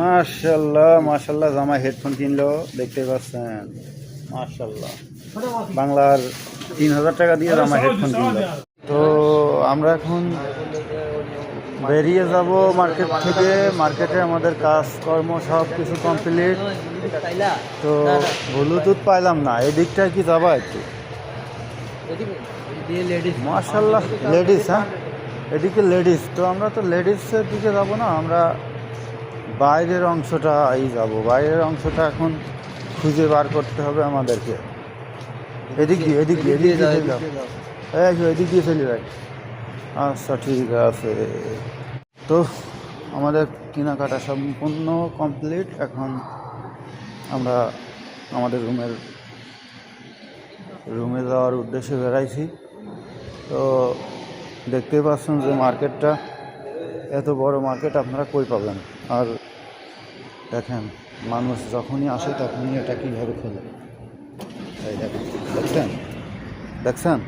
মার্শাল্লাহ মার্শাল্লাহ জামাই হেডফোন কিনলো, দেখতে পাচ্ছেন। মার্শাল্লাহ বাংলার তিন হাজার টাকা দিয়ে জামাই হেডফোন কিনলো। তো আমরা এখন বেরিয়ে যাব মার্কেট থেকে। মার্কেটে আমাদের কাজকর্ম সব কিছু কমপ্লিট। তো ব্লুটুথ পাইলাম না এদিকটায় কি যাবা একটু? মার্শাল্লাহ লেডিস হ্যাঁ? এদিকে লেডিস, তো আমরা তো লেডিসের দিকে যাব না, আমরা বাইরের অংশটা এই যাব। বাইরের অংশটা এখন খুঁজে বার করতে হবে আমাদেরকে। এদিক দিয়ে, এদিক যাও। এদিক চলে যাই আচ্ছা ঠিক আছে। তো আমাদের কেনাকাটা সম্পূর্ণ কমপ্লিট। এখন আমরা আমাদের রুমের, রুমে যাওয়ার উদ্দেশ্যে বেড়াইছি। তো দেখতেই পাচ্ছেন যে মার্কেটটা, এত বড় মার্কেট আপনারা কই পাবেন? আর দেখেন, মানুষ যখনই আসে তখনই এটা কীভাবে খোলে। এই দেখেন, দেখছেন? দেখছেন?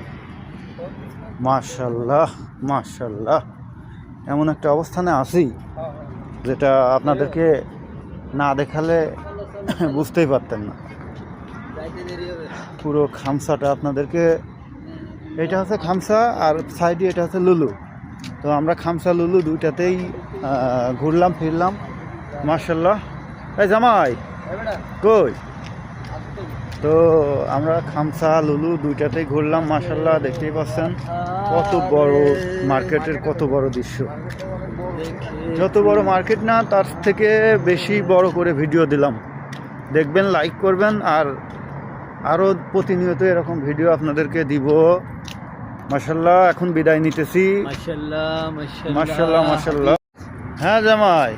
মার্শাল্লাহ মার্শাল্লাহ এমন একটা অবস্থানে আছি, যেটা আপনাদেরকে না দেখালে বুঝতেই পারতেন না। পুরো খামসাটা আপনাদেরকে, এটা হচ্ছে খামসা আর সাইডে এটা হচ্ছে লুলু। তো আমরা খামসা লুলু দুইটাতেই ঘুরলাম, ফিরলাম। মার্শাল্লাহ এই জামাই কই? তো। আমরা খামসা লুলু দুইটাতেই ঘুরলাম মার্শাল্লাহ দেখতেই পাচ্ছেন। কত বড় মার্কেটের কত বড় দৃশ্য। যত বড় মার্কেট না তার থেকে বেশি বড় করে ভিডিও দিলাম। দেখবেন লাইক করবেন আর আরও প্রতিনিয়ত এরকম ভিডিও আপনাদেরকে দিব। মার্শাল্লাহ এখন বিদায় নিতেছি। মাশাল্লাহ মার্শাল্লাহ মার্শাল্লাহ হ্যাঁ জামাই।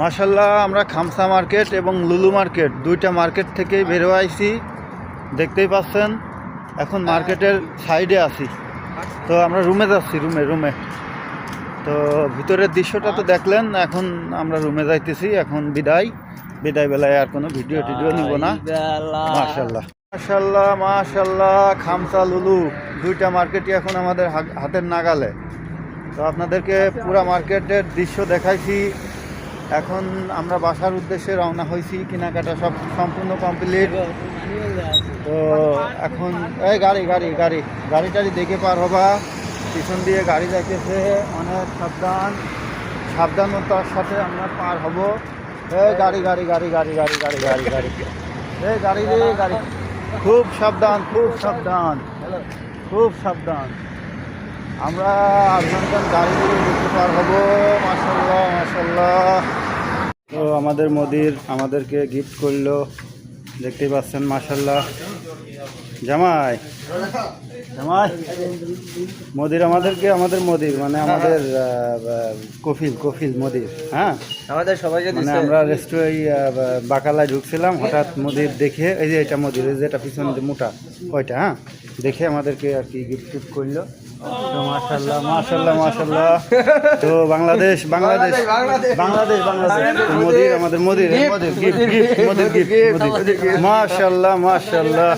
মার্শাল্লাহ আমরা খামসা মার্কেট এবং লুলু মার্কেট দুইটা মার্কেট থেকেই বেরো আইছি দেখতেই পাচ্ছেন এখন মার্কেটের সাইডে আছি। তো আমরা রুমে যাচ্ছি রুমে রুমে। তো ভিতরের দৃশ্যটা তো দেখলেন এখন আমরা রুমে যাইতেছি এখন বিদায়। বিদায় বেলায় আর কোনো ভিডিও টিডিও নিব না। মাশাল্লাহ। মাশাল্লাহ মাশাল্লাহ খামসা লুলু দুইটা মার্কেটই এখন আমাদের হাতের নাগালে। তো আপনাদেরকে পুরা মার্কেটের দৃশ্য দেখাইছি। এখন আমরা বাসার উদ্দেশ্যে রওনা হয়েছি, কেনাকাটা সব সম্পূর্ণ কমপ্লিট তো এখন, এই গাড়ি গাড়ি গাড়ি গাড়ি টাড়ি দেখে পার হবা, পিছন দিয়ে গাড়ি যাইতেছে, অনেক সাবধান। সাবধানতার সাথে আমরা পার হব। এই গাড়ি গাড়ি গাড়ি গাড়ি গাড়ি গাড়ি গাড়ি গাড়ি। এই গাড়ি রে, গাড়ি। খুব সাবধান খুব সাবধান খুব সাবধান। আমরা আফগানস্তান গাড়ি দিয়ে দেখতে পার হব মাসাল্লাহ মাসাল্লাহ তো আমাদের মোদির আমাদেরকে গিফট করল দেখতেই পাচ্ছেন মাসাল্লাহ জামাই জামাই মোদির আমাদেরকে আমাদের মোদির মানে আমাদের কফিল কফিল মোদির হ্যাঁ? আমাদের সবাইকে মানে আমরা রেস্টুরেন্ট বাকালায় ঢুকছিলাম হঠাৎ মোদির দেখে এই যে এটা মোদির এই যে এটা পিছনে যে মোটা ওইটা হ্যাঁ? দেখে আমাদেরকে আর কি গিফট টিফট করল। মাশাল্লাহ মাশাল্লাহ মাশাল্লাহ তো বাংলাদেশ বাংলাদেশ বাংলাদেশ বাংলাদেশ মোদির আমাদের মোদির মোদির গিফট গিফট মোদির গিফট মোদির। মাশাল্লাহ মাশাল্লাহ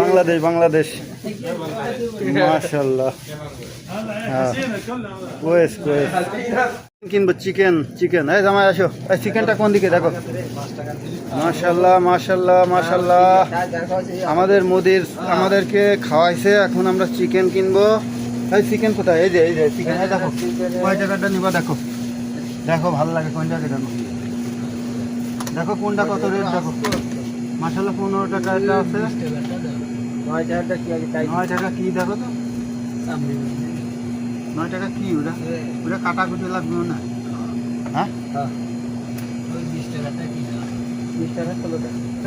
বাংলাদেশ বাংলাদেশ। মাশাল্লাহ হ্যাঁ। কিনবো চিকেন চিকেন। এই জামাই আসো। এই চিকেনটা কোন দিকে? দেখো। মাশাল্লাহ মাশাল্লাহ মাশাল্লাহ আমাদের মোদির আমাদেরকে খাওয়াইছে। এখন আমরা চিকেন কিনবো। এই চিকেন কোথায়? এই যে এই যে চিকেন দেখো। কয় টাকাটা নিবা দেখো। দেখো ভালো লাগে কোনটা কেন দেখো কোনটা কত রেট দেখো। মাশাল্লাহ পনেরো টাকা এটা আছে। নয় টাকা কি দেখো তো? নয় টাকা কি ওটা? ওটা কাটাকুটি লাগবে না হ্যাঁ।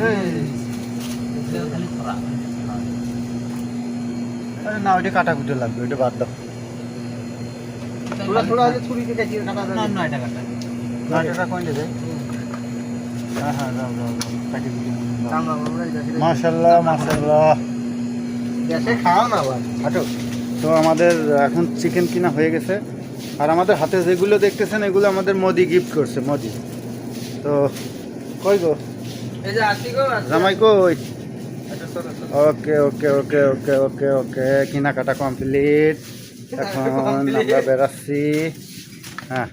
এই, আরে না ওইটা কাটাকুটি লাগবে ওইটা বাদ দাও। হ্যাঁ হ্যাঁ কাটি কুটি নাও। মাশাল্লাহ মাশাল্লাহ হাঁটো। তো আমাদের এখন চিকেন কিনা হয়ে গেছে। আর আমাদের হাতে যেগুলো দেখতেছেন এগুলো আমাদের মোদি গিফট করছে মোদি। তো কই গো? জামাই কই? ওকে ওকে ওকে ওকে ওকে ওকে কেনাকাটা কমপ্লিট এখন আমরা বেড়াচ্ছি হ্যাঁ